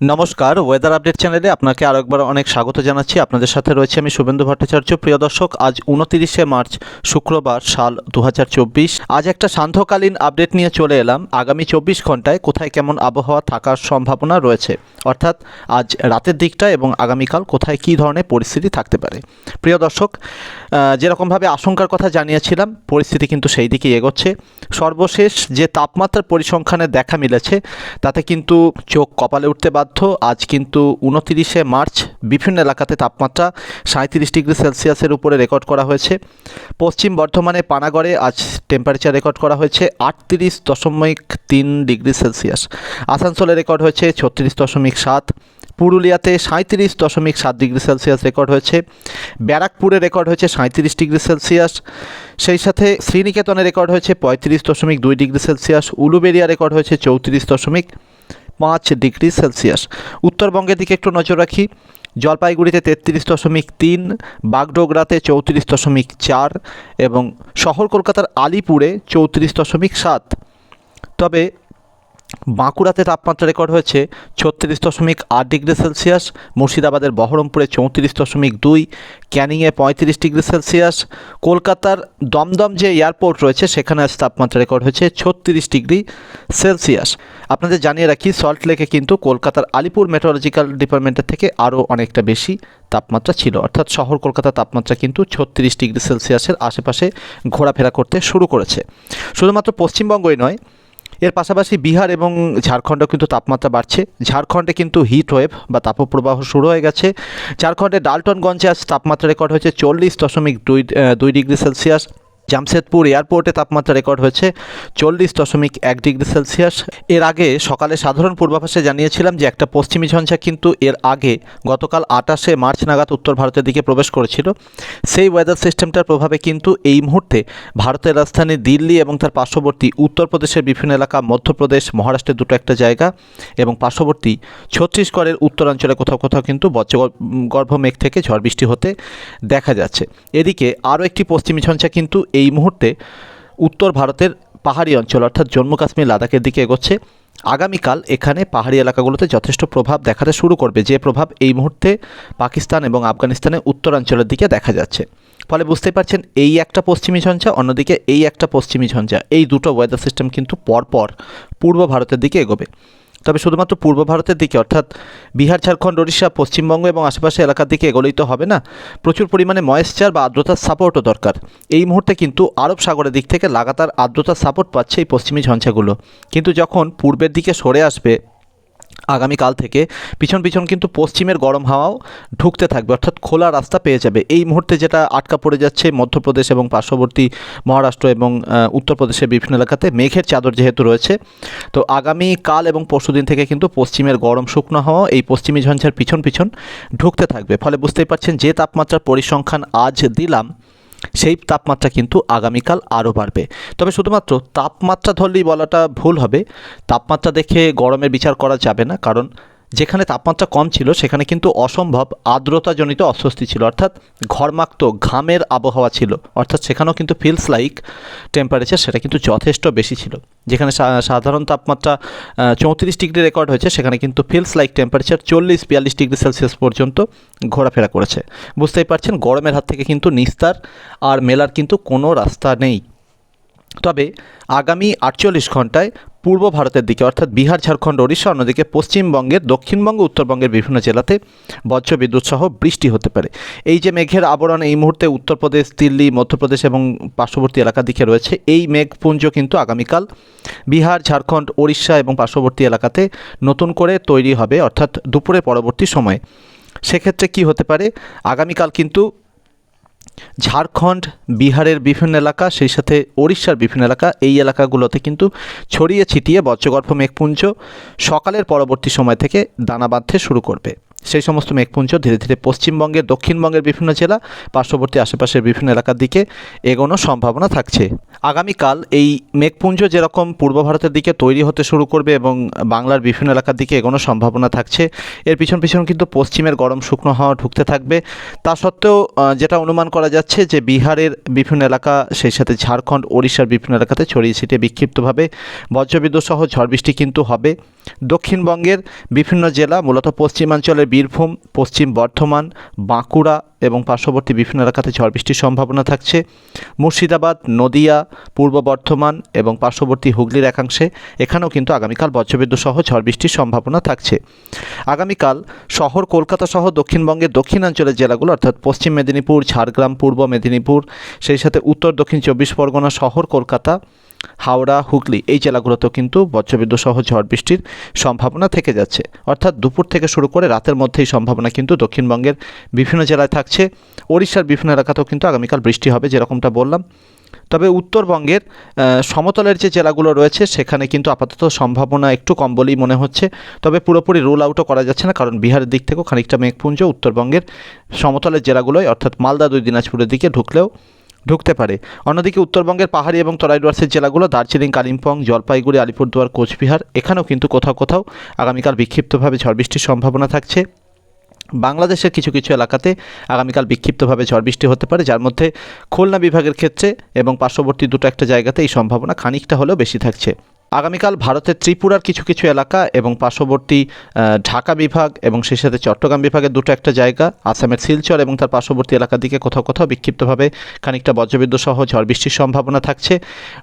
নমস্কার weather update চ্যানেলে আপনাকে আরও একবার অনেক স্বাগত জানাচ্ছি। আপনাদের সাথে রয়েছে আমি শুভেন্দু ভট্টাচার্য। প্রিয় দর্শক, আজ উনতিরিশে মার্চ, শুক্রবার, সাল দু হাজার চব্বিশ। আজ একটা সান্ধ্যকালীন আপডেট নিয়ে চলে এলাম। আগামী চব্বিশ ঘন্টায় কোথায় কেমন আবহাওয়া থাকার সম্ভাবনা রয়েছে? অর্থাৎ আজ রাতের দিকটা এবং আগামীকাল কোথায় কী ধরনের পরিস্থিতি থাকতে পারে? প্রিয় দর্শক যেরকমভাবে আশঙ্কার কথা জানিয়েছিলাম, পরিস্থিতি কিন্তু সেই দিকেই এগোচ্ছে। সর্বশেষ যে তাপমাত্রার পরিসংখ্যানে দেখা মিলেছে, তাতে কিন্তু চোখ কপালে উঠতে বাধ্য আজ কিন্তু উনতিরিশে মার্চ, বিভিন্ন এলাকাতে তাপমাত্রা সাঁত্রিশ ডিগ্রি সেলসিয়াসের উপরে রেকর্ড করা হয়েছে। পশ্চিম বর্ধমানে পানাগড়ে আজ টেম্পারেচার রেকর্ড করা হয়েছে আটত্রিশ দশমিক তিন ডিগ্রি সেলসিয়াস। আসানসোলে রেকর্ড হয়েছে ছত্রিশ দশমিক সাত। পুরুলিয়াতে সাঁত্রিশ দশমিক সাত ডিগ্রি সেলসিয়াস রেকর্ড হয়েছে। ব্যারাকপুরে রেকর্ড হয়েছে সাঁত্রিশ ডিগ্রি সেলসিয়াস। সেই সাথে শ্রীনিকেতনে রেকর্ড হয়েছে পঁয়ত্রিশ দশমিক দুই ডিগ্রি সেলসিয়াস। উলুবেরিয়া রেকর্ড হয়েছে চৌত্রিশ দশমিক। পাঁচ ডিগ্রি সেলসিয়াস। উত্তরবঙ্গের দিকে একটু নজর রাখি। জলপাইগুড়িতে তেত্রিশ দশমিক তিন, বাগডোগরাতে চৌত্রিশ দশমিক চার এবং শহর কলকাতার আলিপুরে চৌত্রিশ দশমিক সাত। তবে বাঁকুড়াতে তাপমাত্রা রেকর্ড হয়েছে ছত্রিশ দশমিক আট ডিগ্রি সেলসিয়াস, মুর্শিদাবাদের বহরমপুরে চৌত্রিশ দশমিক দুই, ক্যানিংয়ে পঁয়ত্রিশ ডিগ্রি সেলসিয়াস, কলকাতার দমদম যে এয়ারপোর্ট রয়েছে সেখানে আজ তাপমাত্রা রেকর্ড হয়েছে ছত্রিশ ডিগ্রি সেলসিয়াস। আপনাদের জানিয়ে রাখি, সল্ট লেকে কিন্তু কলকাতার আলিপুর মেট্রোলজিক্যাল ডিপার্টমেন্টের থেকে আরও অনেকটা বেশি তাপমাত্রা ছিল। অর্থাৎ শহর কলকাতার তাপমাত্রা কিন্তু ছত্রিশ ডিগ্রি সেলসিয়াসের আশেপাশে ঘোরাফেরা করতে শুরু করেছে। শুধুমাত্র পশ্চিমবঙ্গই নয় এর পাশাপাশি বিহার এবং ঝাড়খণ্ডও কিন্তু তাপমাত্রা বাড়ছে। ঝাড়খণ্ডে কিন্তু হিট ওয়েভ বা তাপপ্রবাহ শুরু হয়ে গেছে। ঝাড়খণ্ডে ডালটনগঞ্জে আজ তাপমাত্রা রেকর্ড হয়েছে চল্লিশ দশমিক দুই দুই ডিগ্রি সেলসিয়াস। জামশেদপুর এয়ারপোর্টে তাপমাত্রা রেকর্ড হয়েছে চল্লিশ দশমিক এক ডিগ্রি সেলসিয়াস। এর আগে সকালে সাধারণ পূর্বাভাসে জানিয়েছিলাম যে একটা পশ্চিমী ঝঞ্ঝা কিন্তু এর আগে গতকাল আটাশে মার্চ নাগাদ উত্তর ভারতের দিকে প্রবেশ করেছিল। সেই ওয়েদার সিস্টেমটার প্রভাবে কিন্তু এই মুহূর্তে ভারতের রাজধানী দিল্লি এবং তার পার্শ্ববর্তী উত্তরপ্রদেশের বিভিন্ন এলাকা, মধ্যপ্রদেশ, মহারাষ্ট্রের দুটো একটা জায়গা এবং পার্শ্ববর্তী ছত্তিশগড়ের উত্তরাঞ্চলে কোথাও কোথাও কিন্তু বজ্রগর্ভ মেঘ থেকে ঝড় বৃষ্টি হতে দেখা যাচ্ছে। এদিকে আরও একটি পশ্চিমী ঝঞ্ঝা কিন্তু এই মুহূর্তে উত্তর ভারতের পাহাড়ি অঞ্চল, অর্থাৎ জম্মু কাশ্মীর, লাদাখের দিকে এগোচ্ছে। আগামীকাল এখানে পাহাড়ি এলাকাগুলোতে যথেষ্ট প্রভাব দেখাতে শুরু করবে। যে প্রভাব এই মুহূর্তে পাকিস্তান এবং আফগানিস্তানের উত্তরাঞ্চলের দিকে দেখা যাচ্ছে। ফলে বুঝতেই পারছেন, এই একটা পশ্চিমী ঝঞ্ঝা, অন্যদিকে এই একটা পশ্চিমী ঝঞ্ঝা। এই দুটো ওয়েদার সিস্টেম কিন্তু পরপর পূর্ব ভারতের দিকে এগোবে। তবে শুধুমাত্র পূর্ব ভারতের দিকে, অর্থাৎ বিহার, ঝাড়খণ্ড, ওড়িশা, পশ্চিমবঙ্গ এবং আশেপাশে এলাকার দিকে এগোলেই তো হবে না। প্রচুর পরিমাণে ময়েশ্চার বা আর্দ্রতার সাপোর্টও দরকার। এই মুহূর্তে কিন্তু আরব সাগরের দিক থেকে লাগাতার আর্দ্রতার সাপোর্ট পাচ্ছে এই পশ্চিমী ঝঞ্ঝাগুলো। কিন্তু যখন পূর্বের দিকে সরে আসবে আগামীকাল থেকে পিছন পিছন কিন্তু পশ্চিমের গরম হাওয়াও ঢুকতে থাকবে, অর্থাৎ খোলা রাস্তা পেয়ে যাবে। এই মুহূর্তে যেটা আটকা পড়ে যাচ্ছে মধ্যপ্রদেশ এবং পার্শ্ববর্তী মহারাষ্ট্র এবং উত্তরপ্রদেশের বিভিন্ন এলাকাতে মেঘের চাদর যেহেতু রয়েছে। তো আগামী কাল এবং পরশুদিন থেকে কিন্তু পশ্চিমের গরম শুকনো হাওয়া এই পশ্চিমী ঝঞ্ঝার পিছন পিছন ঢুকতে থাকবে। ফলে বুঝতেই পারছেন যে তাপমাত্রার পরিসংখ্যান আজ দিলাম সেই তাপমাত্রা কিন্তু আগামীকাল আরও বাড়বে। তবে শুধুমাত্র তাপমাত্রা ধরলেই বলাটা ভুল হবে। তাপমাত্রা দেখে গরমের বিচার করা যাবে না, কারণ যেখানে তাপমাত্রা কম ছিল, সেখানে কিন্তু অসম্ভব আর্দ্রতাজনিত অস্বস্তি ছিল। অর্থাৎ ঘরমাক্ত ঘামের আবহাওয়া ছিল। অর্থাৎ সেখানেও কিন্তু ফিলস লাইক টেম্পারেচার সেটা কিন্তু যথেষ্ট বেশি ছিল। যেখানে সাধারণ তাপমাত্রা চৌত্রিশ ডিগ্রি রেকর্ড হয়েছে, সেখানে কিন্তু ফিলস লাইক টেম্পারেচার চল্লিশ বিয়াল্লিশ ডিগ্রি সেলসিয়াস পর্যন্ত ঘোরাফেরা করেছে। বুঝতেই পারছেন, গরমের হাত থেকে কিন্তু নিস্তার আর মেলার কিন্তু কোনো রাস্তা নেই। তবে আগামী আটচল্লিশ ঘন্টায় পূর্ব ভারতের দিকে, অর্থাৎ বিহার, ঝাড়খণ্ড, ওড়িশা, অন্যদিকে পশ্চিমবঙ্গের দক্ষিণবঙ্গ, উত্তরবঙ্গের বিভিন্ন জেলাতে বজ্রবিদ্যুৎ সহ বৃষ্টি হতে পারে। এই যে মেঘের আবরণ এই মুহূর্তে উত্তরপ্রদেশ, দিল্লি, মধ্যপ্রদেশ এবং পার্শ্ববর্তী এলাকার দিকে রয়েছে। এই মেঘপুঞ্জ কিন্তু আগামীকাল বিহার, ঝাড়খণ্ড, ওড়িশা এবং পার্শ্ববর্তী এলাকাতে নতুন করে তৈরি হবে, অর্থাৎ দুপুরে পরবর্তী সময়ে। সেক্ষেত্রে কি হতে পারে? আগামীকাল কিন্তু ঝাড়খণ্ড, বিহারের বিভিন্ন এলাকা, সেই সাথে ওড়িশার বিভিন্ন এলাকা, এই এলাকাগুলোতে কিন্তু ছড়িয়ে ছিটিয়ে বজ্রগর্ভ মেঘপুঞ্জ সকালের পরবর্তী সময় থেকে দানা বাঁধতে শুরু করবে। সেই সমস্ত মেঘপুঞ্জ, ধীরে ধীরে পশ্চিমবঙ্গের, দক্ষিণবঙ্গের বিভিন্ন জেলা, পার্শ্ববর্তী আশেপাশের বিভিন্ন এলাকার দিকে এগোনোর সম্ভাবনা থাকছে। আগামীকাল এই মেঘপুঞ্জ যেরকম পূর্ব ভারতের দিকে তৈরি হতে শুরু করবে এবং বাংলার বিভিন্ন এলাকার দিকে এগোনো সম্ভাবনা থাকছে, এর পিছন পিছন কিন্তু পশ্চিমের গরম শুকনো হাওয়া ঢুকতে থাকবে। তা সত্ত্বেও যেটা অনুমান করা যাচ্ছে যে বিহারের বিভিন্ন এলাকা, সেই সাথে ঝাড়খণ্ড, ওড়িশার বিভিন্ন এলাকাতে ছড়িয়ে ছিটিয়ে বিক্ষিপ্তভাবে বজ্রবিদ্যুৎ সহ ঝড় বৃষ্টি কিন্তু হবে। দক্ষিণবঙ্গের বিভিন্ন জেলা, মূলত পশ্চিমাঞ্চলের বীরভূম, পশ্চিম বর্ধমান, বাঁকুড়া এবং পার্শ্ববর্তী বিভিন্ন এলাকাতে ঝড় বৃষ্টির সম্ভাবনা থাকছে। মুর্শিদাবাদ, নদিয়া, পূর্ব বর্ধমান এবং পার্শ্ববর্তী হুগলির একাংশে এখানেও কিন্তু আগামীকাল বজ্রবিদ্যুৎ সহ ঝড় বৃষ্টির সম্ভাবনা থাকছে। আগামীকাল শহর কলকাতা সহ দক্ষিণবঙ্গের দক্ষিণাঞ্চলের জেলাগুলো অর্থাৎ পশ্চিম মেদিনীপুর, ঝাড়গ্রাম, পূর্ব মেদিনীপুর, সেই সাথে উত্তর দক্ষিণ চব্বিশ পরগনা, শহর কলকাতা হাওড়া, হুগলি এই জেলাগুলোতেও কিন্তু বজ্রবিদ্যুৎ সহ ঝড় বৃষ্টির সম্ভাবনা থেকে যাচ্ছে। অর্থাৎ দুপুর থেকে শুরু করে রাতের মধ্যেই সম্ভাবনা কিন্তু দক্ষিণবঙ্গের বিভিন্ন জেলায় থাকছে। ওড়িশার বিভিন্ন এলাকাতেও কিন্তু আগামীকাল বৃষ্টি হবে যেরকমটা বললাম। তবে উত্তরবঙ্গের সমতলের যে জেলাগুলো রয়েছে সেখানে কিন্তু আপাতত সম্ভাবনা একটু কম বলেই মনে হচ্ছে। তবে পুরোপুরি রুল আউটও করা যাচ্ছে না, কারণ বিহারের দিক থেকেও খানিকটা মেঘপুঞ্জ, উত্তরবঙ্গের সমতলের জেলাগুলোয়, অর্থাৎ মালদা দুই, দিনাজপুরের দিকে ঢুকলেও ঢুকতে পারে। অন্যদিকে উত্তরবঙ্গের পাহাড়ি এবং তরাই ডুয়ার্সের জেলাগুলো দার্জিলিং, কালিম্পং, জলপাইগুড়ি, আলিপুরদুয়ার, কোচবিহার, এখানেও কিন্তু কোথাও কোথাও আগামীকাল বিক্ষিপ্তভাবে ঝড় বৃষ্টির সম্ভাবনা থাকছে। বাংলাদেশের কিছু কিছু এলাকাতে আগামীকাল বিক্ষিপ্তভাবে ঝড় বৃষ্টি হতে পারে, যার মধ্যে খুলনা বিভাগের ক্ষেত্রে এবং পার্শ্ববর্তী দুটো একটা জায়গাতে এই সম্ভাবনা খানিকটা হলেও বেশি থাকছে। আগামীকাল ভারতের ত্রিপুরার কিছু কিছু এলাকা এবং পার্শ্ববর্তী ঢাকা বিভাগ এবং সেই সাথে চট্টগ্রাম বিভাগের দুটো একটা জায়গা, আসামের শিলচর এবং তার পার্শ্ববর্তী এলাকার দিকে কোথাও কোথাও বিক্ষিপ্তভাবে খানিকটা বজ্রবিদ্যুৎ সহ ঝড় বৃষ্টির সম্ভাবনা থাকছে।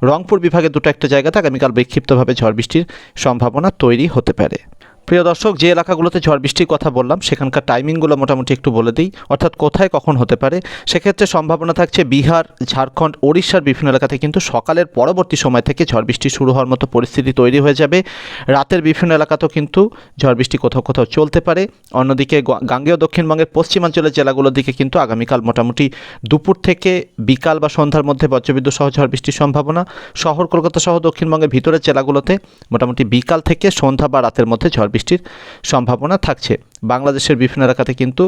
রংপুর বিভাগের দুটো একটা জায়গাতে আগামীকাল বিক্ষিপ্তভাবে ঝড় বৃষ্টির সম্ভাবনা তৈরি হতে পারে। প্রিয় দর্শক, যে এলাকাগুলোতে ঝড় বৃষ্টির কথা বললাম, সেখানকার টাইমিংগুলো মোটামুটি একটু বলে দিই। অর্থাৎ কোথায় কখন হতে পারে? সেক্ষেত্রে সম্ভাবনা থাকছে বিহার, ঝাড়খণ্ড, ওড়িশার বিভিন্ন এলাকাতে কিন্তু সকালের পরবর্তী সময় থেকে ঝড় বৃষ্টি শুরু হওয়ার মতো পরিস্থিতি তৈরি হয়ে যাবে। রাতের বিভিন্ন এলাকাতেও কিন্তু ঝড় বৃষ্টি কোথাও কোথাও চলতে পারে। অন্যদিকে গাঙ্গেয় দক্ষিণবঙ্গের পশ্চিমাঞ্চলের জেলাগুলোর দিকে কিন্তু আগামীকাল মোটামুটি দুপুর থেকে বিকাল বা সন্ধ্যার মধ্যে বজ্রবিদ্যুৎ সহ ঝড় বৃষ্টির সম্ভাবনা। শহর, কলকাতা সহ দক্ষিণবঙ্গের ভিতরের জেলাগুলোতে মোটামুটি বিকাল থেকে সন্ধ্যা বা রাতের মধ্যে ঝড় বৃষ্টির সম্ভাবনা থাকছে। বাংলাদেশের বিভিন্ন এলাকাতে কিন্তু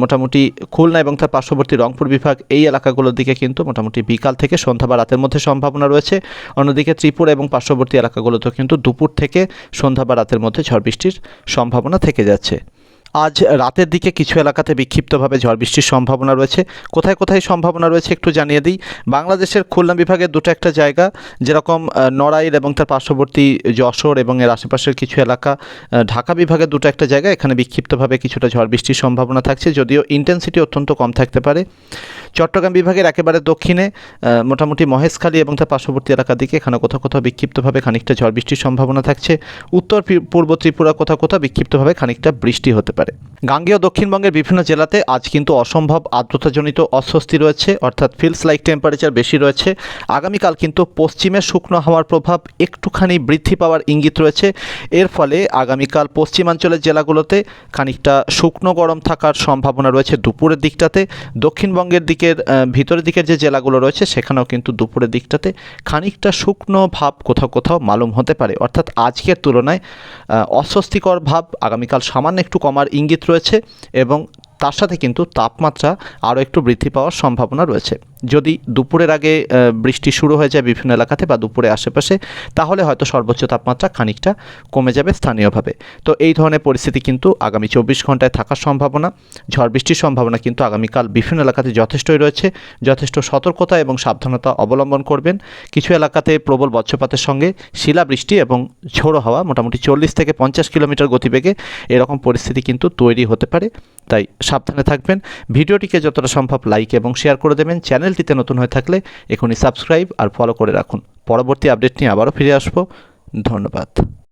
মোটামুটি খুলনা এবং তার পার্শ্ববর্তী রংপুর বিভাগ এই এলাকাগুলোর দিকে কিন্তু মোটামুটি বিকাল থেকে সন্ধ্যা বা রাতের মধ্যে সম্ভাবনা রয়েছে। অন্যদিকে ত্রিপুরা এবং পার্শ্ববর্তী এলাকাগুলোতেও কিন্তু দুপুর থেকে সন্ধ্যা বা রাতের মধ্যে ঝড় বৃষ্টির সম্ভাবনা থেকে যাচ্ছে। আজ রাতের দিকে কিছু এলাকাতে বিক্ষিপ্তভাবে ঝড় বৃষ্টির সম্ভাবনা রয়েছে। কোথায় কোথায় সম্ভাবনা রয়েছে একটু জানিয়ে দিই। বাংলাদেশের খুলনা বিভাগের দুটো একটা জায়গা, যেরকম নড়াইল এবং তার পার্শ্ববর্তী যশোর এবং এর আশেপাশের কিছু এলাকা ঢাকা বিভাগের দুটো একটা জায়গা এখানে বিক্ষিপ্তভাবে কিছুটা ঝড় বৃষ্টির সম্ভাবনা থাকছে, যদিও ইন্টেন্সিটি অত্যন্ত কম থাকতে পারে। চট্টগ্রাম বিভাগের একেবারে দক্ষিণে মোটামুটি মহেশখালী এবং তার পার্শ্ববর্তী এলাকার দিকে এখানে কোথাও কোথাও বিক্ষিপ্তভাবে খানিকটা ঝড় বৃষ্টির সম্ভাবনা থাকছে। উত্তর পূর্ব ত্রিপুরা কোথাও কোথাও বিক্ষিপ্তভাবে খানিকটা বৃষ্টি হতে পারে। গাঙ্গেয় দক্ষিণবঙ্গের বিভিন্ন জেলাতে আজ কিন্তু অসম্ভব আর্দ্রতাজনিত অস্বস্তি রয়েছে, অর্থাৎ ফিলস লাইক টেম্পারেচার বেশি রয়েছে। আগামীকাল কিন্তু পশ্চিমে শুকনো হাওয়ার প্রভাব একটুখানি বৃদ্ধি পাওয়ার ইঙ্গিত রয়েছে। এর ফলে আগামীকাল পশ্চিমাঞ্চলের জেলাগুলোতে খানিকটা শুকনো গরম থাকার সম্ভাবনা রয়েছে দুপুরের দিকটাতে। দক্ষিণবঙ্গের দিকের ভিতরের দিকের যে জেলাগুলো রয়েছে, সেখানেও কিন্তু দুপুরের দিকটাতে খানিকটা শুকনো ভাব কোথাও কোথাও মালুম হতে পারে। অর্থাৎ আজকের তুলনায় অস্বস্তিকর ভাব আগামীকাল সামান্য একটু কমার ইঙ্গিত রয়েছে এবং তার সাথে কিন্তু তাপমাত্রা আরও একটু বৃদ্ধি পাওয়ার সম্ভাবনা রয়েছে। যদি দুপুরের আগে বৃষ্টি শুরু হয়ে যায় বিভিন্ন এলাকাতে বা দুপুরে আশেপাশে, তাহলে হয়তো সর্বোচ্চ তাপমাত্রা খানিকটা কমে যাবে স্থানীয়ভাবে। তো এই ধরনের পরিস্থিতি কিন্তু আগামী চব্বিশ ঘন্টায় থাকার সম্ভাবনা, ঝড় বৃষ্টির সম্ভাবনা কিন্তু আগামীকাল বিভিন্ন এলাকাতে যথেষ্টই রয়েছে। যথেষ্ট সতর্কতা এবং সাবধানতা অবলম্বন করবেন। কিছু এলাকাতে প্রবল বজ্রপাতের সঙ্গে শিলাবৃষ্টি এবং ঝোড়ো হাওয়া মোটামুটি চল্লিশ থেকে পঞ্চাশ কিলোমিটার গতিবেগে এরকম পরিস্থিতি কিন্তু তৈরি হতে পারে। তাই সাবধানে থাকবেন। ভিডিওটিকে যতটা সম্ভব লাইক এবং শেয়ার করে দেবেন। চ্যানেলটিতে নতুন হয়ে থাকলে এখনই সাবস্ক্রাইব আর ফলো করে রাখুন। পরবর্তী আপডেট নিয়ে আবারও ফিরে আসব। ধন্যবাদ।